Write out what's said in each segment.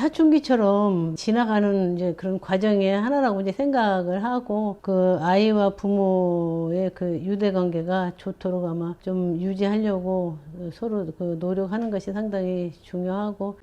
사춘기처럼 지나가는 이제 그런 과정의 하나라고 이제 생각을 하고 그 아이와 부모의 그 유대 관계가 좋도록 아마 좀 유지하려고 서로 그 노력하는 것이 상당히 중요하고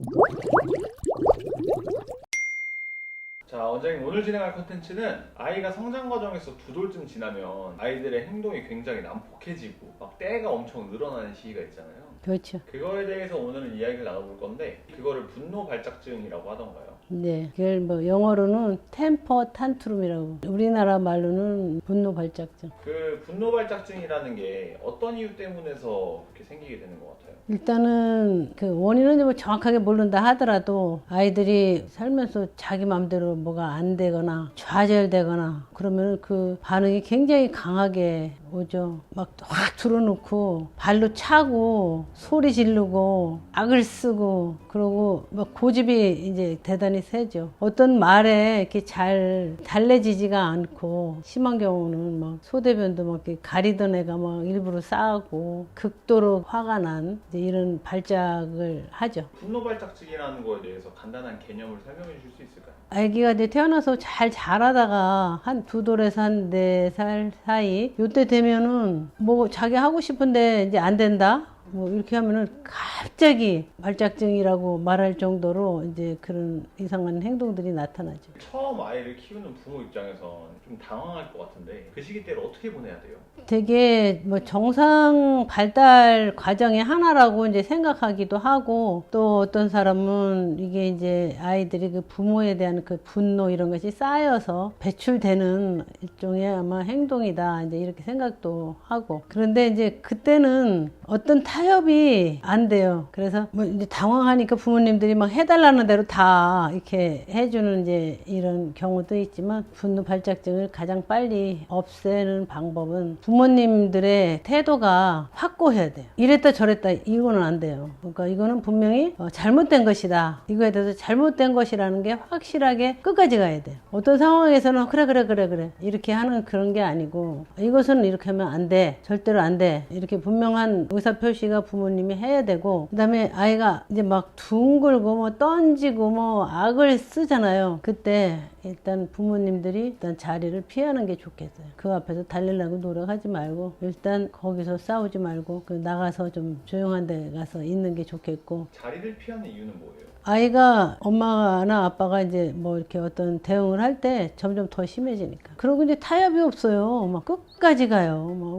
자, 원장님 오늘 진행할 컨텐츠는 아이가 성장 과정에서 두 돌쯤 지나면 아이들의 행동이 굉장히 난폭해지고 막 때가 엄청 늘어나는 시기가 있잖아요. 그렇죠. 그거에 대해서 오늘은 이야기를 나눠볼 건데 그거를 분노 발작증이라고 하던가요? 네, 그걸 뭐 영어로는 템퍼 탄트룸이라고 우리나라 말로는 분노 발작증. 그 분노 발작증이라는 게 어떤 이유 때문에서 그렇게 생기게 되는 것 같아요? 일단은 그 원인은 뭐 정확하게 모른다 하더라도 아이들이 살면서 자기 마음대로 뭐가 안 되거나 좌절되거나 그러면 그 반응이 굉장히 강하게 오죠. 막 확 들어놓고 발로 차고 소리 지르고 악을 쓰고 그러고 막 고집이 이제 대단히 세죠. 어떤 말에 이렇게 잘 달래지지가 않고 심한 경우는 막 소대변도 막 이렇게 가리던 애가 막 일부러 싸고 극도로 화가 난 이제 이런 발작을 하죠. 분노 발작증이라는 거에 대해서 간단한 개념을 설명해 주실 수 있을까요? 아기가 이제 태어나서 잘 자라다가 한 두 돌에서 한 네 살 사이 요때 되면 은 뭐 자기 하고 싶은데 이제 안 된다 뭐 이렇게 하면은 갑자기 발작증이라고 말할 정도로 이제 그런 이상한 행동들이 나타나죠. 처음 아이를 키우는 부모 입장에선 좀 당황할 것 같은데 그 시기 때를 어떻게 보내야 돼요? 되게 뭐 정상 발달 과정의 하나라고 이제 생각하기도 하고 또 어떤 사람은 이게 이제 아이들이 그 부모에 대한 그 분노 이런 것이 쌓여서 배출되는 일종의 아마 행동이다 이제 이렇게 생각도 하고 그런데 이제 그때는 어떤 타 협이 안 돼요. 그래서 뭐 이제 당황하니까 부모님들이 막 해달라는 대로 다 이렇게 해주는 이제 이런 경우도 있지만 분노 발작증을 가장 빨리 없애는 방법은 부모님들의 태도가 확고해야 돼요. 이랬다 저랬다 이거는 안 돼요. 그러니까 이거는 분명히 어, 잘못된 것이다. 이거에 대해서 잘못된 것이라는 게 확실하게 끝까지 가야 돼요. 어떤 상황에서는 그래 그래 그래 그래 이렇게 하는 그런 게 아니고 이것은 이렇게 하면 안 돼. 절대로 안 돼. 이렇게 분명한 의사 표시 가 부모님이 해야 되고 그다음에 아이가 이제 막 둥글고 뭐 던지고 뭐 악을 쓰잖아요. 그때 일단 부모님들이 일단 자리를 피하는 게 좋겠어요. 그 앞에서 달리려고 노력하지 말고 일단 거기서 싸우지 말고 그 나가서 좀 조용한 데 가서 있는 게 좋겠고 자리를 피하는 이유는 뭐예요? 아이가 엄마나 아빠가 이제 뭐 이렇게 어떤 대응을 할 때 점점 더 심해지니까. 그리고 이제 타협이 없어요. 막 끝까지 가요. 막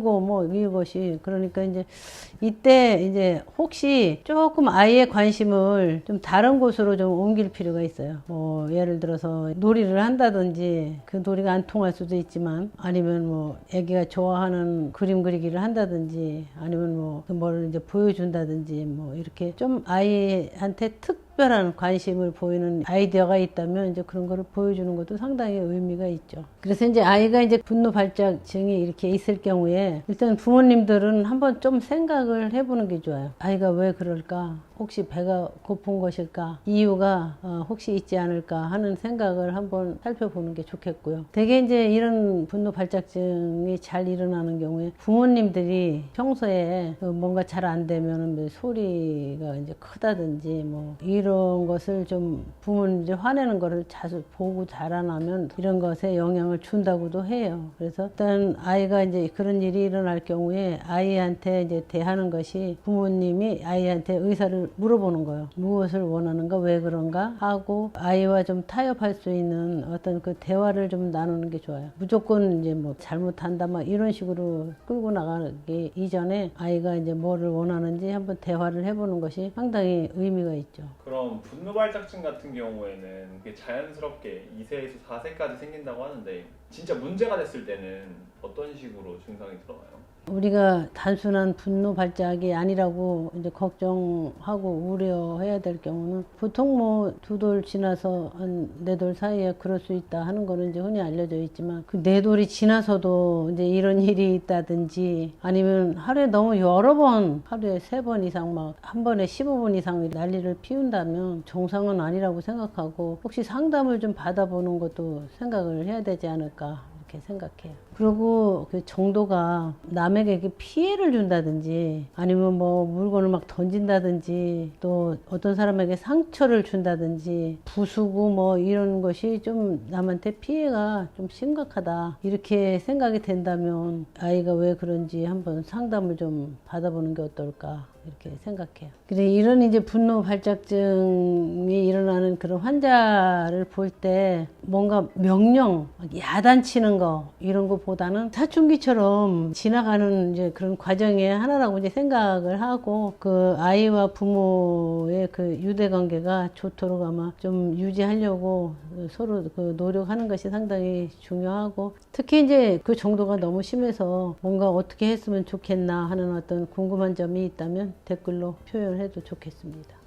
울고 뭐 이것이. 그러니까 이제 이때 이제 혹시 조금 아이의 관심을 좀 다른 곳으로 좀 옮길 필요가 있어요. 뭐 예를 들어서 놀이를 한다든지 그 놀이가 안 통할 수도 있지만 아니면 뭐 애기가 좋아하는 그림 그리기를 한다든지 아니면 뭐그 뭘 이제 보여준다든지 뭐 이렇게 좀 아이한테 특 별한 관심을 보이는 아이디어가 있다면 이제 그런 거를 보여주는 것도 상당히 의미가 있죠. 그래서 이제 아이가 이제 분노 발작증이 이렇게 있을 경우에 일단 부모님들은 한번 좀 생각을 해보는 게 좋아요. 아이가 왜 그럴까? 혹시 배가 고픈 것일까? 이유가 어, 혹시 있지 않을까 하는 생각을 한번 살펴보는 게 좋겠고요. 대개 이제 이런 분노 발작증이 잘 일어나는 경우에 부모님들이 평소에 그 뭔가 잘 안 되면 뭐 소리가 이제 크다든지 뭐 이런 것을 좀 부모님들이 화내는 거를 자주 보고 자라나면 이런 것에 영향을 준다고도 해요. 그래서 일단 아이가 이제 그런 일이 일어날 경우에 아이한테 이제 대하는 것이 부모님이 아이한테 의사를 물어보는 거예요. 무엇을 원하는가, 왜 그런가 하고 아이와 좀 타협할 수 있는 어떤 그 대화를 좀 나누는 게 좋아요. 무조건 이제 뭐 잘못한다 막 이런 식으로 끌고 나가기 이전에 아이가 이제 뭐를 원하는지 한번 대화를 해보는 것이 상당히 의미가 있죠. 그럼 분노 발작증 같은 경우에는 그게 자연스럽게 2세에서 4세까지 생긴다고 하는데 진짜 문제가 됐을 때는 어떤 식으로 증상이 드러나요? 우리가 단순한 분노 발작이 아니라고 이제 걱정하고 우려해야 될 경우는 보통 뭐 두 돌 지나서 한 네 돌 사이에 그럴 수 있다 하는 거는 이제 흔히 알려져 있지만 그 네 돌이 지나서도 이제 이런 일이 있다든지 아니면 하루에 너무 여러 번 하루에 세 번 이상 막 한 번에 15분 이상 난리를 피운다면 정상은 아니라고 생각하고 혹시 상담을 좀 받아보는 것도 생각을 해야 되지 않을까 이렇게 생각해요. 그리고 그 정도가 남에게 피해를 준다든지 아니면 뭐 물건을 막 던진다든지 또 어떤 사람에게 상처를 준다든지 부수고 뭐 이런 것이 좀 남한테 피해가 좀 심각하다 이렇게 생각이 된다면 아이가 왜 그런지 한번 상담을 좀 받아보는 게 어떨까 이렇게 생각해요. 그래 이런 이제 분노 발작증이 일어나는 그런 환자를 볼 때 뭔가 명령, 야단치는 거 이런 거보다는 사춘기처럼 지나가는 이제 그런 과정의 하나라고 이제 생각을 하고 그 아이와 부모의 그 유대 관계가 좋도록 아마 좀 유지하려고 서로 그 노력하는 것이 상당히 중요하고 특히 이제 그 정도가 너무 심해서 뭔가 어떻게 했으면 좋겠나 하는 어떤 궁금한 점이 있다면 댓글로 표현해도 좋겠습니다.